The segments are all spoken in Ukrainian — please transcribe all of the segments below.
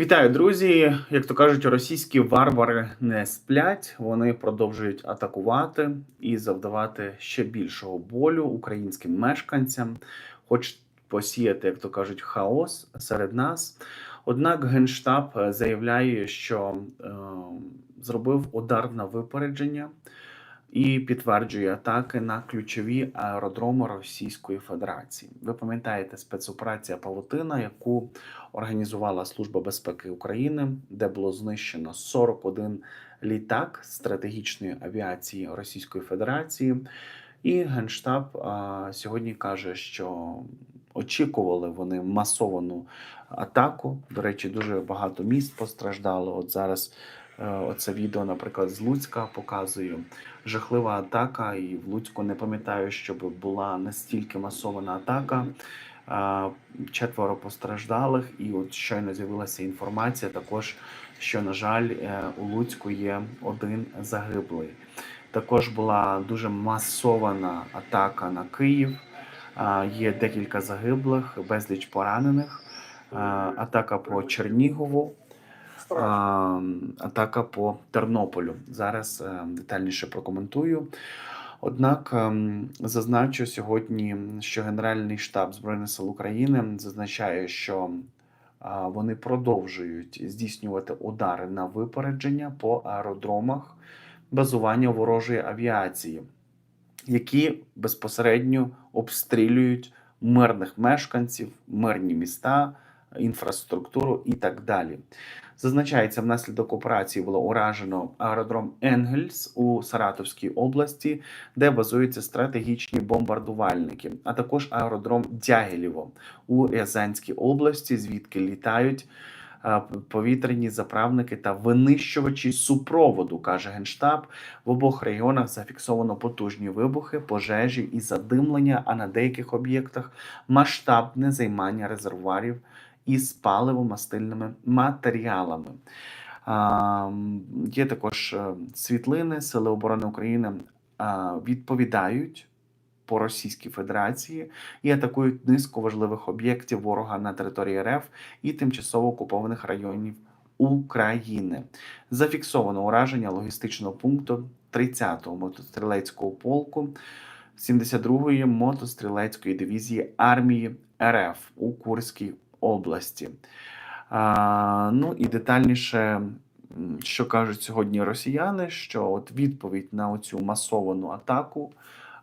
Вітаю, друзі! Як то кажуть, російські варвари не сплять. Вони продовжують атакувати і завдавати ще більшого болю українським мешканцям, хоч посіяти, як то кажуть, хаос серед нас. Однак Генштаб е, заявляє, що е, зробив удар на випередження і підтверджує атаки на ключові аеродроми Російської Федерації. Ви пам'ятаєте спецоперація Павутина, яку організувала Служба безпеки України, де було знищено 41 літак стратегічної авіації Російської Федерації. І Генштаб а, сьогодні каже, що очікували вони масовану атаку. До речі, дуже багато міст постраждало. От зараз оце відео, наприклад, з Луцька показую. Жахлива атака, і в Луцьку не пам'ятаю, щоб була настільки масована атака. Четверо постраждалих, і от щойно з'явилася інформація також, що, на жаль, е, у Луцьку є один загиблий. Також була дуже масована атака на Київ. Є декілька загиблих, безліч поранених. Атака по Чернігову, а, атака по Тернополю. Зараз е, детальніше прокоментую. Однак ем, зазначу сьогодні, що Генеральний штаб Збройних сил України зазначає, що вони продовжують здійснювати удари на випередження по аеродромах базування ворожої авіації, які безпосередньо обстрілюють мирних мешканців, мирні міста, інфраструктуру і так далі. Зазначається, внаслідок операції було уражено аеродром Енгельс у Саратовській області, де базуються стратегічні бомбардувальники, а також аеродром Дягілєво у Рязанській області, звідки літають е, повітряні заправники та винищувачі супроводу, каже генштаб. В обох регіонах зафіксовано потужні вибухи, пожежі і задимлення, а на деяких об'єктах масштабне займання резервуарів із паливо-мастильними матеріалами. Є також е, світлини Сили оборони України відповідають по Російській Федерації і атакують низку важливих об'єктів ворога на території РФ і тимчасово окупованих районів України. Зафіксовано ураження логістичного пункту 30-го мотострілецького полку 72-ї мотострілецької дивізії армії РФ у Курській області. А, ну і детальніше, що кажуть сьогодні росіяни, що от відповідь на оцю масовану атаку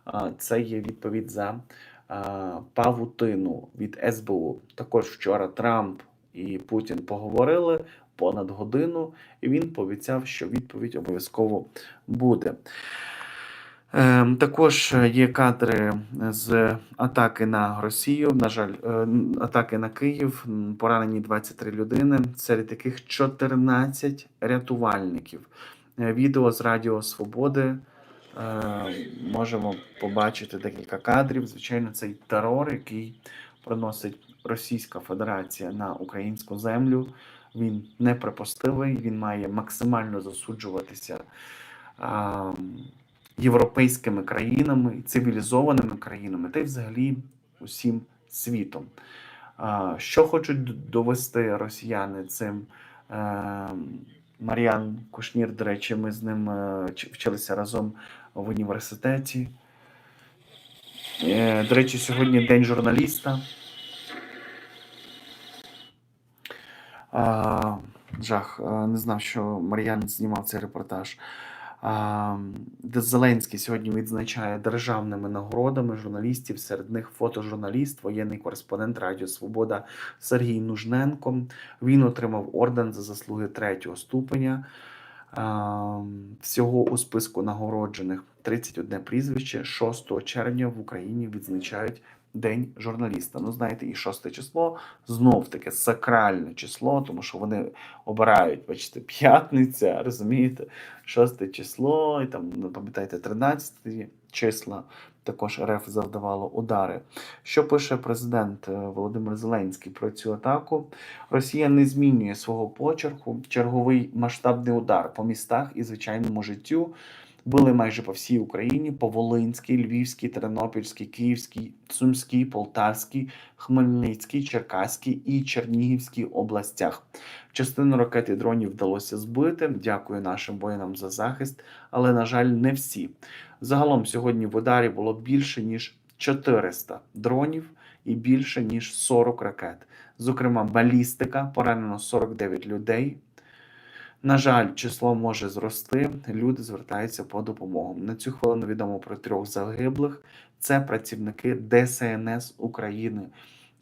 а, це є відповідь за а, павутину від СБУ. Також вчора Трамп і Путін поговорили понад годину, і він пообіцяв, що відповідь обов'язково буде. Ем, Також є кадри з атаки на Росію. На жаль, е, атаки на Київ. Поранені 23 людини, серед яких 14 рятувальників. Е, Відео з Радіо Свободи. Е, Можемо побачити декілька кадрів. Звичайно, цей терор, який приносить Російська Федерація на українську землю. Він неприпустивий, він має максимально засуджуватися. Європейськими країнами, цивілізованими країнами, та й взагалі усім світом. Що хочуть довести росіяни цим? Е, Мар'ян Кушнір, до речі, ми з ним е, вчилися разом в університеті. Е, До речі, сьогодні День журналіста. Жах, не знав, що Мар'ян знімав цей репортаж. Де Зеленський сьогодні відзначає державними нагородами журналістів, серед них фотожурналіст, воєнний кореспондент Радіо Свобода Сергій Нужненко. Він отримав орден за заслуги третього ступеня. Всього у списку нагороджених 31 прізвище. 6 червня в Україні відзначають День журналіста. Ну, знаєте, і 6 число знов таке сакральне число, тому що вони обирають, бачите, п'ятниця, розумієте? 6 число, і там, ну, пам'ятаєте, 13 числа також РФ завдавало удари. Що пише президент е, Володимир Зеленський про цю атаку? Росія не змінює свого почерку. Черговий масштабний удар по містах і звичайному життю. Били майже по всій Україні: по Волинській, Львівській, Тернопільській, Київській, Сумській, Полтавській, Хмельницькій, Черкаській і Чернігівській областях. Частину ракет і дронів вдалося збити. Дякую нашим воїнам за захист, але на жаль, не всі. Загалом сьогодні в ударі було більше ніж 400 дронів і більше ніж 40 ракет. Зокрема, балістика поранено 49 людей. На жаль, число може зрости. Люди звертаються по допомогу. На цю хвилину відомо про трьох загиблих. Це працівники ДСНС України.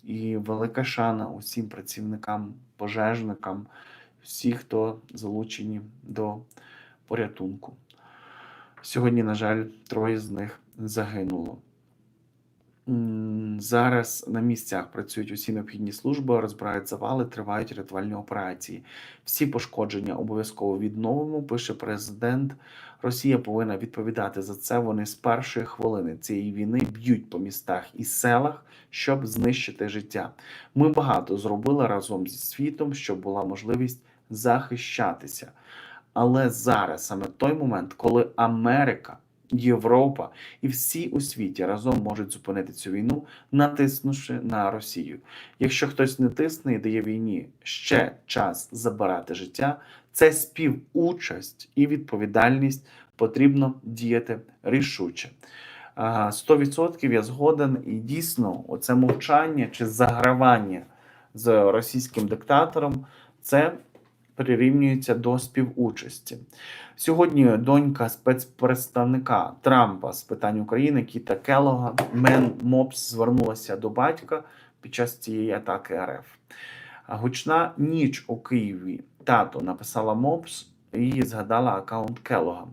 І велика шана усім працівникам, пожежникам, всі, хто залучені до порятунку. Сьогодні, на жаль, троє з них загинуло. Зараз на місцях працюють усі необхідні служби, розбирають завали, тривають рятувальні операції. Всі пошкодження обов'язково відновимо, пише президент. Росія повинна відповідати за це. Вони з першої хвилини цієї війни б'ють по містах і селах, щоб знищити життя. Ми багато зробили разом зі світом, щоб була можливість захищатися. Але зараз саме той момент, коли Америка, Європа і всі у світі разом можуть зупинити цю війну, натиснувши на Росію. Якщо хтось не тисне і дає війні ще час забирати життя, це співучасть і відповідальність потрібно діяти рішуче. А, 100% я згоден, і дійсно, оце мовчання чи загравання з російським диктатором це прирівнюється до співучасті. Сьогодні донька спецпредставника Трампа з питань України Кіта Келога Мен Мопс звернулася до батька під час цієї атаки РФ. Гучна ніч у Києві. Тато написала Мопс і згадала аккаунт Келога.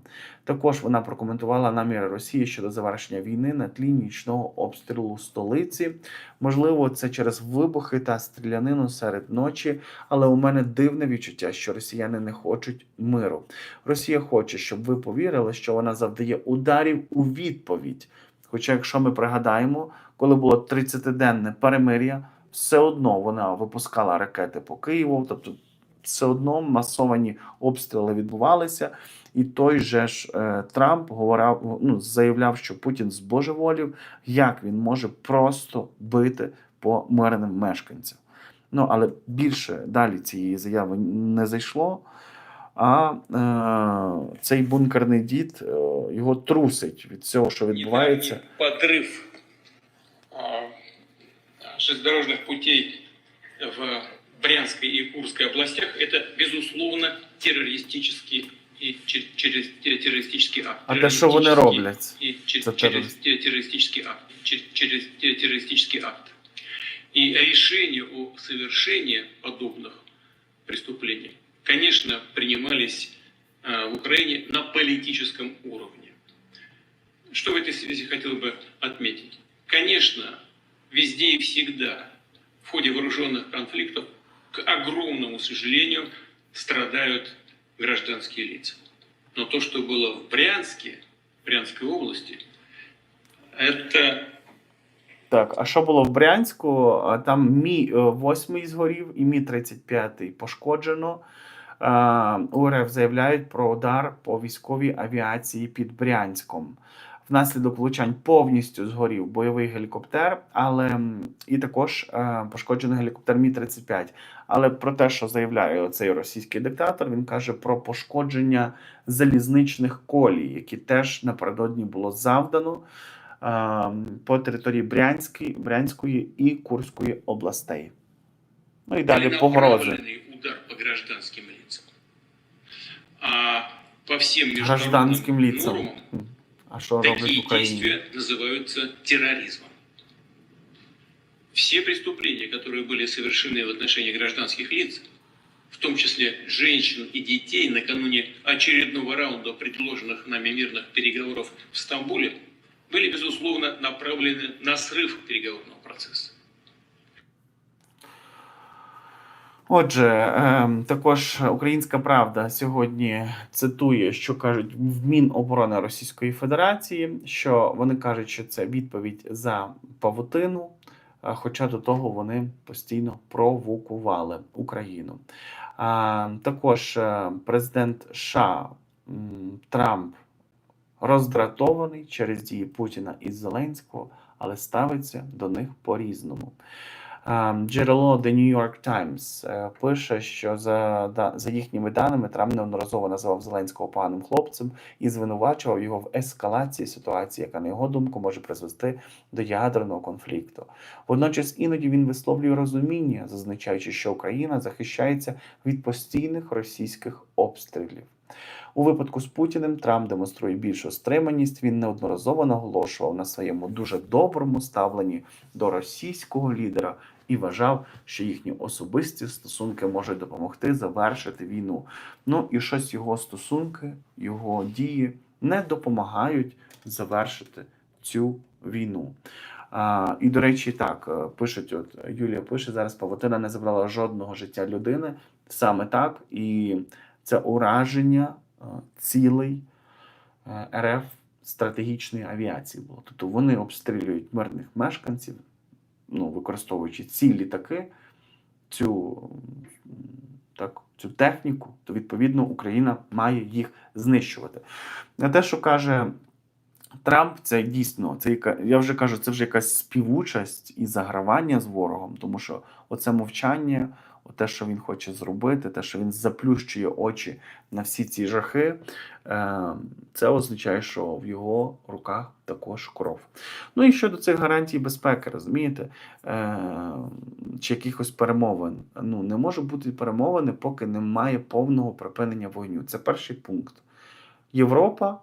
Також вона прокоментувала наміри Росії щодо завершення війни на тлі нічного обстрілу столиці. Можливо, це через вибухи та стрілянину серед ночі, але у мене дивне відчуття, що росіяни не хочуть миру. Росія хоче, щоб ви повірили, що вона завдає ударів у відповідь. Хоча, якщо ми пригадаємо, коли було 30-денне перемир'я, все одно вона випускала ракети по Києву, тобто все одно масовані обстріли відбувалися. І той же ж е, Трамп говорив, ну, заявляв, що Путін збожеволів, як він може просто бити по мирним мешканцям. Ну, але більше далі цієї заяви не зайшло. А е, цей бункерний дід е, його трусить від цього, що відбувається. А, железнодорожных путей в Брянской и Курской областях – это, безусловно, террористический, и чер- через- террористический акт. А те, що вони Террористический роблять? и чер- За через террористический акт. чер- Через террористический акт. И решения о совершении подобных преступлений, конечно, принимались а, в Украине на политическом уровне. Что в этой связи хотел бы отметить? Конечно, везде и всегда в ходе вооруженных конфликтов, к огромному сожалению, страдают гражданские лица. Но то, что было в Брянске, Брянской области, это Так, а що було в Брянську? Там мі 8 згорів і мі 35 пошкоджено. А, УРФ заявляють про удар по військовій авіації під Брянськом. Внаслідок влучань повністю згорів бойовий гелікоптер, але і також е, пошкоджений гелікоптер Мі 35 Але про те, що заявляє цей російський диктатор, він каже про пошкодження залізничних колій, які теж напередодні було завдано е, по території Брянської, Брянської і Курської областей. Ну і далі погрози. удар по гражданским лицам. А по международным Гражданським лицам. А в Такие действия называются терроризмом. Все преступления, которые были совершены в отношении гражданских лиц, в том числе женщин и детей, накануне очередного раунда предложенных нами мирных переговоров в Стамбуле, были, безусловно, направлены на срыв переговорного процесса. Отже, ем, також Українська Правда сьогодні цитує, що кажуть в Міноборони Російської Федерації, що вони кажуть, що це відповідь за павутину, хоча до того вони постійно провокували Україну. Також е, президент США Трамп роздратований через дії Путіна і Зеленського, але ставиться до них по-різному. Джерело The New York Times е, пише, що за, да- за їхніми даними Трамп неодноразово називав Зеленського поганим хлопцем і звинувачував його в ескалації ситуації, яка на його думку може призвести до ядерного конфлікту. Водночас іноді він висловлює розуміння, зазначаючи, що Україна захищається від постійних російських обстрілів. У випадку з Путіним Трамп демонструє більшу стриманість. Він неодноразово наголошував на своєму дуже доброму ставленні до російського лідера і вважав, що їхні особисті стосунки можуть допомогти завершити війну. Ну і щось його стосунки, його дії не допомагають завершити цю війну. А, і до речі, так е, пишуть, от Юлія пише зараз: Павутина не забрала жодного життя людини. Саме так, і це ураження цілей е, РФ стратегічної авіації було. Тобто вони обстрілюють мирних мешканців, ну, використовуючи ці літаки, цю, так, цю техніку, то відповідно Україна має їх знищувати. На те, що каже Трамп, це дійсно, це яка, я вже кажу, це вже якась співучасть і загравання з ворогом, тому що оце мовчання, те, що він хоче зробити, те, що він заплющує очі на всі ці жахи, е, це означає, що в його руках також кров. Ну і щодо цих гарантій безпеки, розумієте, е, чи якихось перемовин. Ну, не може бути перемовини, поки немає повного припинення вогню. Це перший пункт. Європа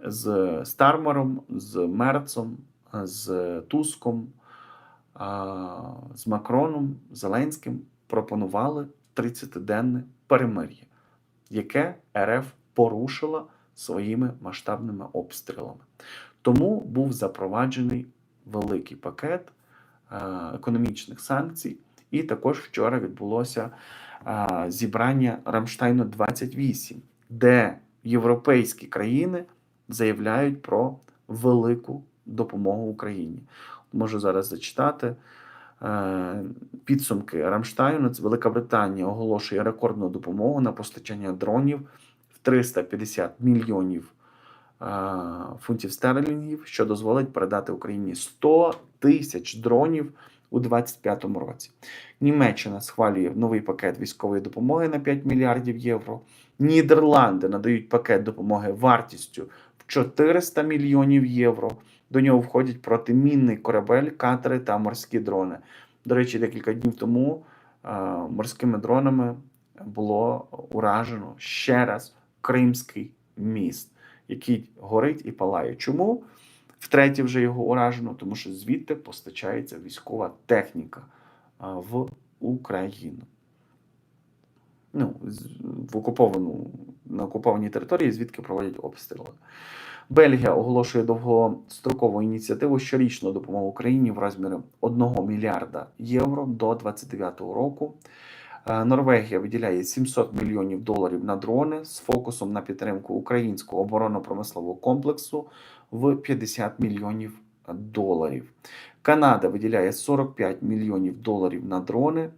з Стармером, з Мерцом, з Туском, з Макроном, Зеленським пропонували 30-денне перемир'я, яке РФ порушила своїми масштабними обстрілами. Тому був запроваджений великий пакет е, економічних санкцій, і також вчора відбулося е, зібрання Рамштайну 28, де європейські країни заявляють про велику допомогу Україні. Можу зараз зачитати підсумки Рамштайну. Велика Британія оголошує рекордну допомогу на постачання дронів в 350 мільйонів е, фунтів стерлінгів, що дозволить передати Україні 100 тисяч дронів у 2025 році. Німеччина схвалює новий пакет військової допомоги на 5 мільярдів євро. Нідерланди надають пакет допомоги вартістю в 400 мільйонів євро. До нього входять протимінний корабель, катери та морські дрони. До речі, декілька днів тому е, морськими дронами було уражено ще раз Кримський міст, який горить і палає. Чому? Втретє вже його уражено, тому що звідти постачається військова техніка в Україну. Ну, в окуповану, на окупованій території, звідки проводять обстріли. Бельгія оголошує довгострокову ініціативу щорічну допомогу Україні в розмірі 1 мільярда євро до 2029 року. Е, Норвегія виділяє 700 мільйонів доларів на дрони з фокусом на підтримку українського оборонно-промислового комплексу в 50 мільйонів доларів. Канада виділяє 45 мільйонів доларів на дрони,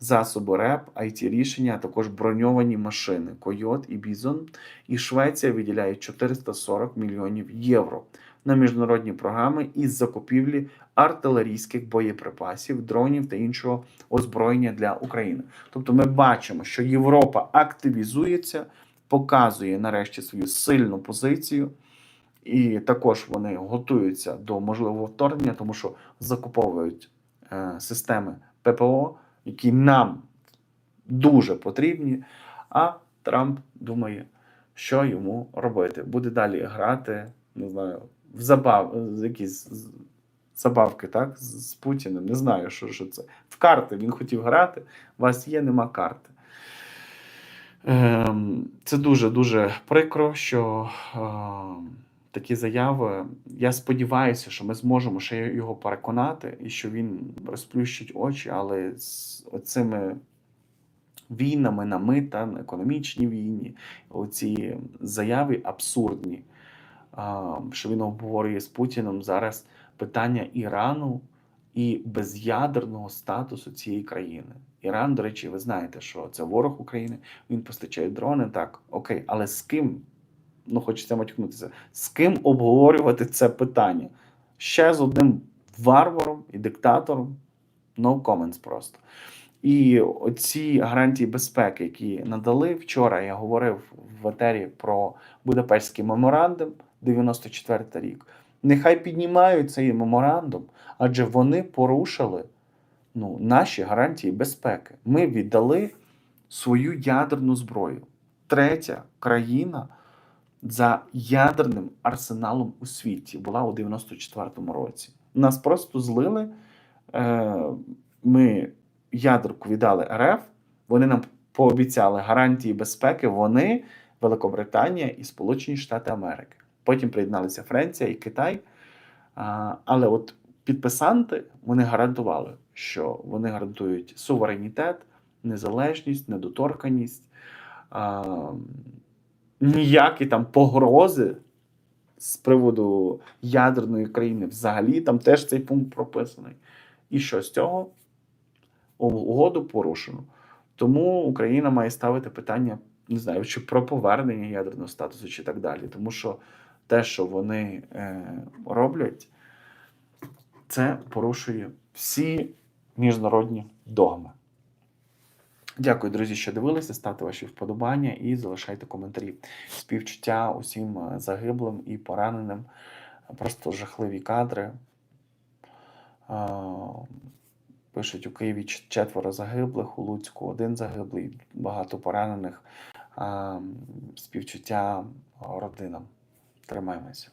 засоби РЕП, it рішення, а також броньовані машини Койот і Бізон. І Швеція виділяє 440 мільйонів євро на міжнародні програми із закупівлі артилерійських боєприпасів, дронів та іншого озброєння для України. Тобто, ми бачимо, що Європа активізується, показує нарешті свою сильну позицію. І також вони готуються до можливого вторгнення, тому що закуповують е, системи ППО, які нам дуже потрібні. А Трамп думає, що йому робити. Буде далі грати, не знаю, в забав, якісь забавки, так? З, Путіним. Не знаю, що, що це. В карти він хотів грати, у вас є, нема карти. Ем, Це дуже дуже прикро, що ем, такі заяви. Я сподіваюся, що ми зможемо ще його переконати, і що він розплющить очі, але з оцими війнами на мита, на економічні війні, оці заяви абсурдні. Що він обговорює з Путіном зараз питання Ірану і без'ядерного статусу цієї країни. Іран, до речі, ви знаєте, що це ворог України, він постачає дрони, так, окей, але з ким ну хочеться матюкнутися, з ким обговорювати це питання? Ще з одним варваром і диктатором? No comments просто. І оці гарантії безпеки, які надали вчора, я говорив в етері про Будапештський меморандум 94 рік. Нехай піднімають цей меморандум, адже вони порушили ну, наші гарантії безпеки. Ми віддали свою ядерну зброю. Третя країна за ядерним арсеналом у світі була у 94-му році. Нас просто злили. Е, ми ядерку віддали РФ, вони нам пообіцяли гарантії безпеки. Вони, Великобританія і Сполучені Штати Америки. Потім приєдналися Франція і Китай. А, але от підписанти вони гарантували, що вони гарантують суверенітет, незалежність, недоторканість, а, ніякі там погрози з приводу ядерної країни взагалі там теж цей пункт прописаний. І що з цього? Угоду порушено. Тому Україна має ставити питання, не знаю, чи про повернення ядерного статусу, чи так далі. Тому що те, що вони е, роблять, це порушує всі міжнародні догми. Дякую, друзі, що дивилися. Ставте ваші вподобання і залишайте коментарі. Співчуття усім е, загиблим і пораненим. Просто жахливі кадри. Пишуть у Києві четверо загиблих, у Луцьку один загиблий, багато поранених. Співчуття родинам. Тримаємося.